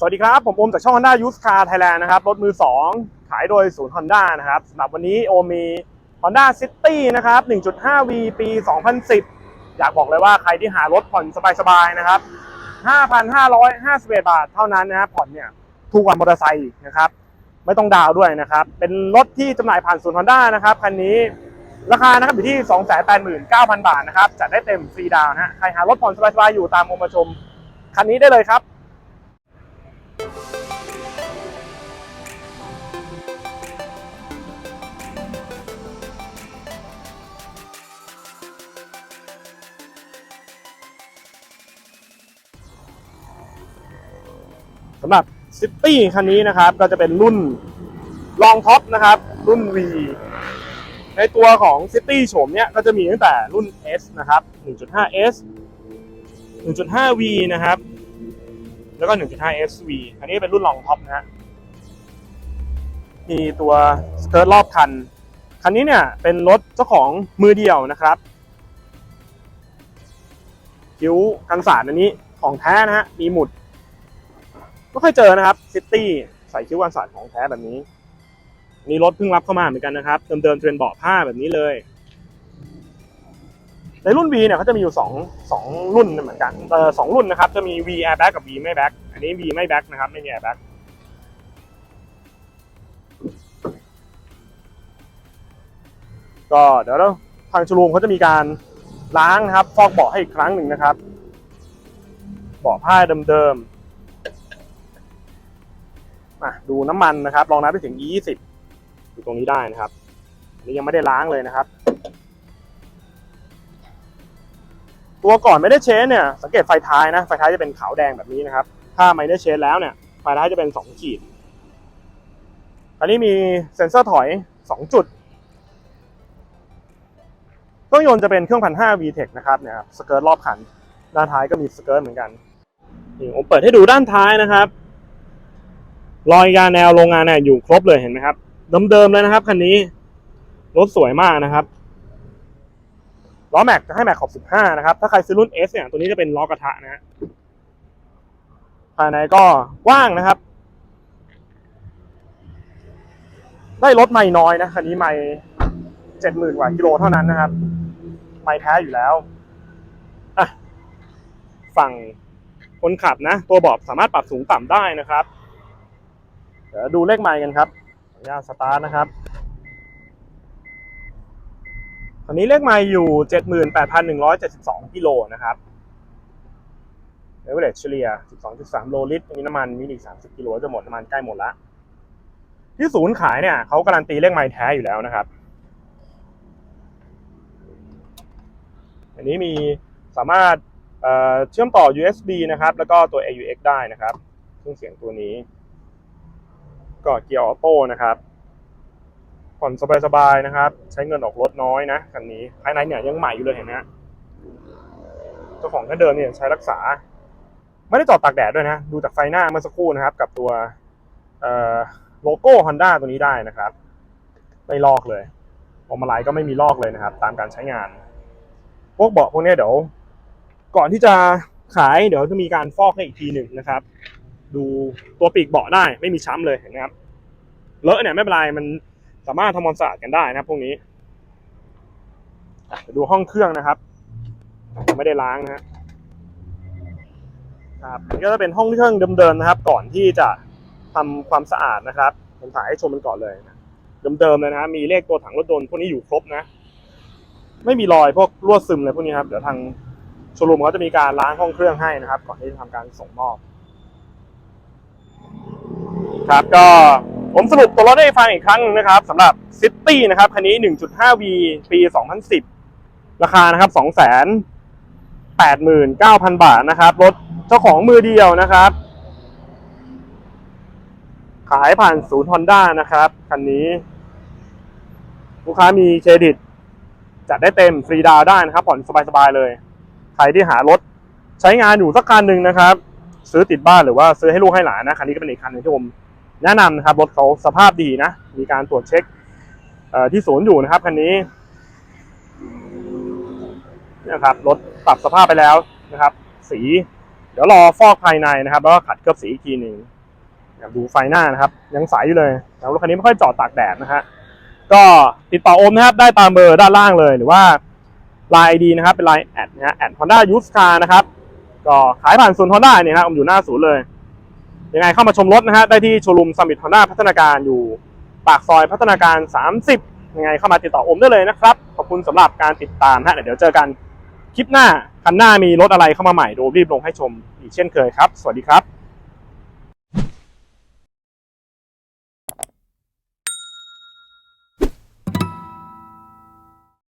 สวัสดีครับ ผมโอมจากช่อง Honda Used Car Thailand นะครับ รถมือ 2 ขายโดยศูนย์ Honda นะครับสำหรับวันนี้โอมมี Honda City นะครับ 1.5V ปี 2010 อยากบอกเลยว่าใครที่หารถผ่อนสบายๆ นะครับ 5,551 บาทเท่านั้นนะครับผ่อนเนี่ยถูกกว่ามอเตอร์ไซค์นะครับ ไม่ต้องดาวด้วยนะครับ เป็นรถที่จำหน่ายผ่านศูนย์ Honda นะครับ คันนี้ราคานะครับอยู่ที่ 289,000 บาทนะครับจัดได้เต็มฟรีดาวนะฮะใครหารถผ่อนสบายๆ อยู่ตามโอมมาชมคันนี้ได้เลยครับ สำหรับซิตี้คันนี้นะครับก็จะเป็นรุ่นลองท็อปนะครับ รุ่น V ในตัวของ City โฉมเนี้ยก็จะมีตั้งแต่รุ่น S นะครับ 1.5S 1.5V นะครับ แล้วก็ 1.5SV อันนี้เป็นรุ่นลองท็อปนะฮะมีตัวสเกิร์ตรอบคัน คันนี้เนี่ยเป็นรถเจ้าของมือเดียวนะครับคิ้วกันสาดอันนี้ของแท้นะฮะมีหมุด ไม่ค่อยเจอนะครับซิตี้ใส่คิ้วกันสาดของแท้แบบนี้นี่รถเพิ่งรับเข้ามาเหมือนกันนะครับเดิมๆจะเป็นเบาะผ้าแบบนี้เลย ในรุ่น V เนี่ยเขาจะมีอยู่สองสองรุ่นเหมือนกันเออสองรุ่นนะครับ จะมี V airbag กับ V ไม่ back อันนี้ V ไม่ back นะครับไม่มี airbag ก็เดี๋ยวเราทางชูรูมเขาจะมีการล้างนะครับ ฟอกเบาะให้อีกครั้งหนึ่งนะครับ เบาะผ้าเดิมๆ มาดูน้ำมันนะครับลองนับไปถึง20 อยู่ตรงนี้ได้นะครับอันนี้ยังไม่ได้ล้างเลยนะครับ ตัวก่อนไม่ได้เชนเนี่ยสังเกตไฟท้ายนะไฟท้ายจะเป็นขาวแดงแบบนี้นะครับ ถ้าไม่ได้เชนแล้วเนี่ยไฟท้ายจะเป็น2ขีดอันนี้มีเซ็นเซอร์ถอย 2 จุดเครื่องยนต์จะเป็นเครื่องพันห้า VTEC นะครับเนี่ยครับสเกิร์ตรอบคันด้านท้ายก็มีสเกิร์ตเหมือนกันนี่ผมเปิดให้ดูด้านท้ายนะครับ รอยยาแนวโรงงานเนี่ยอยู่ครบเลยเห็นไหมครับเดิมๆเลยนะครับคันนี้รถสวยมากนะครับล้อแม็กจะให้แม็กขอบ 15 นะครับ ถ้าใครซื้อรุ่น S เนี่ย ตัวนี้จะเป็นล้อกระทะนะฮะ ภายในก็กว้างนะครับ ได้รถไม่น้อยนะ คันนี้ไม่เจ็ดหมื่นกว่ากิโลเท่านั้นนะครับ ไม่แท้อยู่แล้ว อะ ฝั่งคนขับนะ ตัวเบาะสามารถปรับสูงต่ำได้นะครับ เดี๋ยวดูเลขไมล์กันครับขออนุญาตสตาร์ทนะครับตอนนี้เลขไมล์อยู่ 78,172กิโลนะครับเอเวอเรจเฉลี่ย 12.3 โลลิตรอันนี้น้ำมันมิลลิ30 กิโลจะหมดน้ำมันใกล้หมดละ ที่ศูนย์ขายเนี่ยเขาการันตีเลขไมล์แท้อยู่แล้วนะครับ อันนี้มีสามารถเชื่อมต่อ USB นะครับ แล้วก็ตัว AUX ได้นะครับเครื่องเสียงตัวนี้ ก็เกียร์ออโต้นะครับผ่อนสบายๆนะครับ ใช้เงินออกรถน้อยนะคันนี้ภายในเนี่ยยังใหม่อยู่เลยเห็นไหมเจ้าของก็เดิมเนี่ยใช้รักษา ไม่ได้จอดตากแดดด้วยนะ ดูจากไฟหน้าเมื่อสักครู่นะครับ กับตัวโลโก้ Honda ตัวนี้ได้นะครับ ไม่ลอกเลยพวงมาลัยก็ไม่มีลอกเลยนะครับ ตามการใช้งาน พวกเบาะพวกนี้เดี๋ยว ก่อนที่จะขายเดี๋ยวจะมีการฟอกให้อีกทีหนึ่งนะครับ ดูตัวปีกเบาะได้ไม่มีช้ำเลยเห็นไหมครับเลอะเนี่ยไม่เป็นไรมันสามารถทำความสะอาดกันได้นะครับ พวกนี้ดูห้องเครื่องนะครับ ไม่ได้ล้างนะครับอันนี้ก็จะเป็นห้องเครื่องเดิมๆนะครับ ก่อนที่จะทำความสะอาดนะครับผมถ่ายให้ชมมันก่อนเลยนะเดิมๆเลยนะมีเลขตัวถังรถยนต์พวกนี้อยู่ครบนะ ไม่มีรอยพวกลวซึมเลยพวกนี้ครับเดี๋ยวทางชว์รูมเขาจะมีการล้างห้องเครื่องให้นะครับ ก่อนที่จะทำการส่งมอบ ครับก็ผมสรุปตัวรถให้ฟังอีกครั้งนึงนะครับสำหรับ City นะครับคันนี้ 1.5V ปี 2010 ราคานะครับ 289,000 บาทนะครับ รถเจ้าของมือเดียวนะครับ ขายผ่านศูนย์ Honda นะครับคันนี้ ลูกค้ามีเครดิต จัดได้เต็มฟรีดาวได้นะครับ ผ่อนสบายๆเลย ใครที่หารถใช้งานอยู่สักคันหนึ่งนะครับ ซื้อติดบ้านหรือว่าซื้อให้ลูกให้หลานนะคันนี้ก็เป็นอีกคันหนึ่งที่ผม แนะนำนะครับรถเขาสภาพดีนะ มีการตรวจเช็คที่ศูนย์อยู่นะครับคันนี้นะครับรถปรับสภาพไปแล้วนะครับ สี เดี๋ยวรอฟอกภายในนะครับ แล้วก็ขัดเคลือบสีอีกทีหนึ่งดูไฟหน้านะครับ ยังใสอยู่เลยแล้วรถคันนี้ไม่ค่อยจอดตากแดดนะฮะก็ติดต่อโอมนะครับ ได้ตามเบอร์ด้านล่างเลยหรือว่า Line ID นะครับเป็น Line แอดนะฮะแอด Honda Used Car นะครับก็ขายผ่านศูนย์ Honda เนี่ยฮะผมอยู่หน้าศูนย์เลย ยังไงเข้ามาชมรถนะฮะได้ที่โชว์รูม Summit Honda พัฒนาการอยู่ปากซอยพัฒนาการ 30 ยังไงเข้ามาติดต่ออมได้เลยนะครับ ขอบคุณสำหรับการติดตามฮะเดี๋ยวเจอกันคลิปหน้าคันหน้ามีรถอะไรเข้ามาใหม่ดูรีบลงให้ชมอีกเช่นเคยครับ สวัสดีครับ